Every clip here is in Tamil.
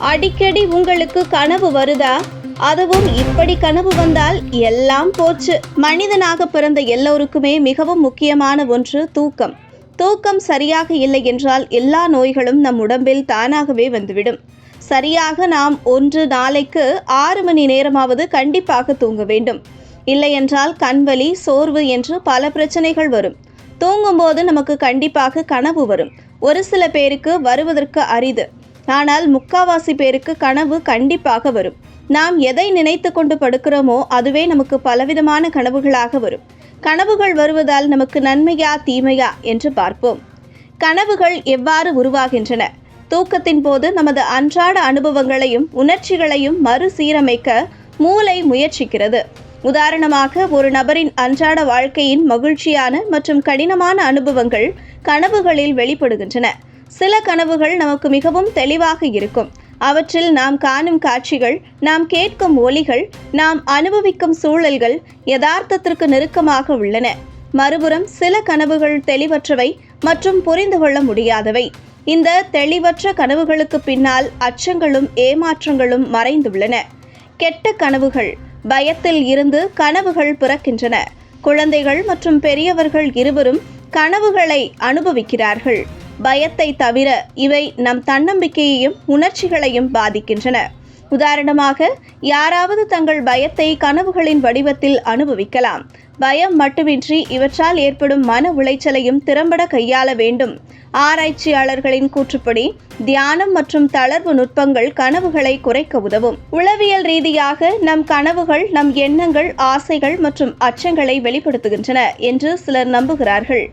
அடிக்கடி உங்களுக்கு கனவு வருதா? அதுவும் இப்படி கனவு வந்தால் எல்லாம் போச்சு. மனிதனாக பிறந்த எல்லோருக்குமே மிகவும் முக்கியமான ஒன்று தூக்கம். தூக்கம் சரியாக இல்லை என்றால் எல்லா நோய்களும் நம் உடம்பில் தானாகவே வந்துவிடும். சரியாக நாம் ஒன்று நாளைக்கு ஆறு மணி நேரமாவது கண்டிப்பாக தூங்க வேண்டும். இல்லையென்றால் கண்வலி சோர்வு என்று பல பிரச்சனைகள் வரும். தூங்கும்போது நமக்கு கண்டிப்பாக கனவு வரும். ஒரு சில பேருக்கு வருவதற்கு அரிது. ஆனால் முக்காவாசி பேருக்கு கனவு கண்டிப்பாக வரும். நாம் எதை நினைத்து கொண்டு படுக்கிறோமோ அதுவே நமக்கு பலவிதமான கனவுகளாக வரும். கனவுகள் வருவதால் நமக்கு நன்மையா தீமையா என்று பார்ப்போம். கனவுகள் எவ்வாறு உருவாகின்றன? தூக்கத்தின் போது நமது அன்றாட அனுபவங்களையும் உணர்ச்சிகளையும் மறுசீரமைக்க மூளை முயற்சிக்கிறது. உதாரணமாக ஒரு நபரின் அன்றாட வாழ்க்கையின் மகிழ்ச்சியான மற்றும் கடினமான அனுபவங்கள் கனவுகளில் வெளிப்படுகின்றன. சில கனவுகள் நமக்கு மிகவும் தெளிவாக இருக்கும். அவற்றில் நாம் காணும் காட்சிகள் நாம் கேட்கும் ஒலிகள் நாம் அனுபவிக்கும் சூழல்கள் யதார்த்தத்திற்கு நெருக்கமாக உள்ளன. மறுபுறம் சில கனவுகள் தெளிவற்றவை மற்றும் புரிந்து கொள்ள முடியாதவை. இந்த தெளிவற்ற கனவுகளுக்கு பின்னால் அச்சங்களும் ஏமாற்றங்களும் மறைந்துள்ளன. கெட்ட கனவுகள் பயத்தில் இருந்து கனவுகள் பிறக்கின்றன. குழந்தைகள் மற்றும் பெரியவர்கள் இருவரும் கனவுகளை அனுபவிக்கிறார்கள். பயத்தை தவிர இவை நம் தன்னம்பிக்கையையும் உணர்ச்சிகளையும் பாதிக்கின்றன. உதாரணமாக யாராவது தங்கள் பயத்தை கனவுகளின் வடிவத்தில் அனுபவிக்கலாம். பயம் மட்டுமின்றி இவற்றால் ஏற்படும் மன உளைச்சலையும் திறம்பட கையாள வேண்டும். ஆராய்ச்சியாளர்களின் கூற்றுப்படி தியானம் மற்றும் தளர்வு நுட்பங்கள் கனவுகளை குறைக்க உதவும். உளவியல் ரீதியாக நம் கனவுகள் நம் எண்ணங்கள் ஆசைகள் மற்றும் அச்சங்களை வெளிப்படுத்துகின்றன என்று சிலர் நம்புகிறார்கள்.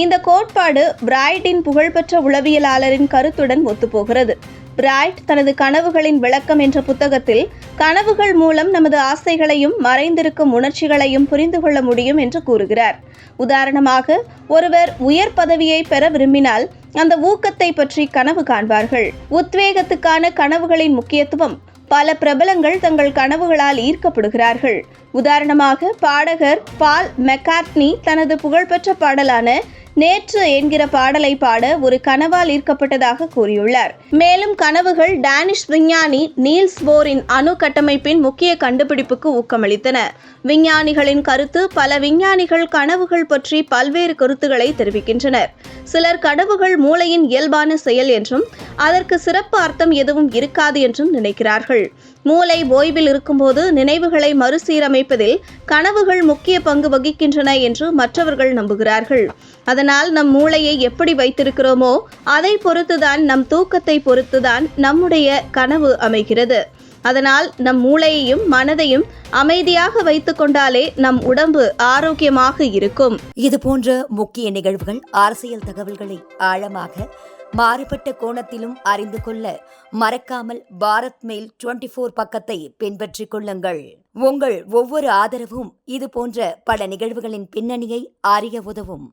இந்த கோட்பாடு பிராய்டின் புகழ்பெற்ற உளவியலாளரின் கருத்துடன் ஒத்துப்போகிறது. பிராய்ட் தனது கனவுகளின் விளக்கம் என்ற புத்தகத்தில் கனவுகள் மூலம் நமது ஆசைகளையும் மறைந்திருக்கும் உணர்ச்சிகளையும் புரிந்து கொள்ள முடியும் என்று கூறுகிறார். உதாரணமாக ஒருவர் உயர் பதவியை பெற விரும்பினால் அந்த ஊக்கத்தை பற்றி கனவு காண்பார்கள். உத்வேகத்துக்கான கனவுகளின் முக்கியத்துவம் பல பிரபலங்கள் தங்கள் கனவுகளால் ஈர்க்கப்படுகிறார்கள். உதாரணமாக பாடகர் பால் மெக்கார்ட்னி தனது புகழ்பெற்ற பாடலான நேற்று என்கிற பாடலை பாட ஒரு கனவால் ஈர்க்கப்பட்டதாக கூறியுள்ளார். மேலும் கனவுகள் டேனிஷ் விஞ்ஞானி நீல்ஸ் போரின் அணு கட்டமைப்பின் முக்கிய கண்டுபிடிப்புக்கு ஊக்கமளித்தன. விஞ்ஞானிகளின் கருத்து பல விஞ்ஞானிகள் கனவுகள் பற்றி பல்வேறு கருத்துக்களை தெரிவிக்கின்றனர். சிலர் கனவுகள் மூளையின் இயல்பான செயல் என்றும் அதற்கு சிறப்பு அர்த்தம் எதுவும் இருக்காது என்றும் நினைக்கிறார்கள். மூளை ஓய்வில் இருக்கும்போது நினைவுகளை மறுசீரமைப்பதில் கனவுகள் முக்கிய பங்கு வகிக்கின்றன என்று மற்றவர்கள் நம்புகிறார்கள். அதனால் நம் மூளையை எப்படி வைத்திருக்கிறோமோ அதை பொறுத்துதான் நம் தூக்கத்தை பொறுத்துதான் நம்முடைய கனவு அமைகிறது. அதனால் நம் மூளையையும் மனதையும் அமைதியாக வைத்துக் கொண்டாலே நம் உடம்பு ஆரோக்கியமாக இருக்கும். இது போன்ற முக்கிய நிகழ்வுகள் அரசியல் தகவல்களை ஆழமாக மாறுபட்ட கோணத்திலும் அறிந்து கொள்ள மறக்காமல் பாரத் மெயில் டுவெண்டி ஃபோர் பக்கத்தை பின்பற்றிக் கொள்ளுங்கள். உங்கள் ஒவ்வொரு ஆதரவும் இது போன்ற பல நிகழ்வுகளின் பின்னணியை அறிய உதவும்.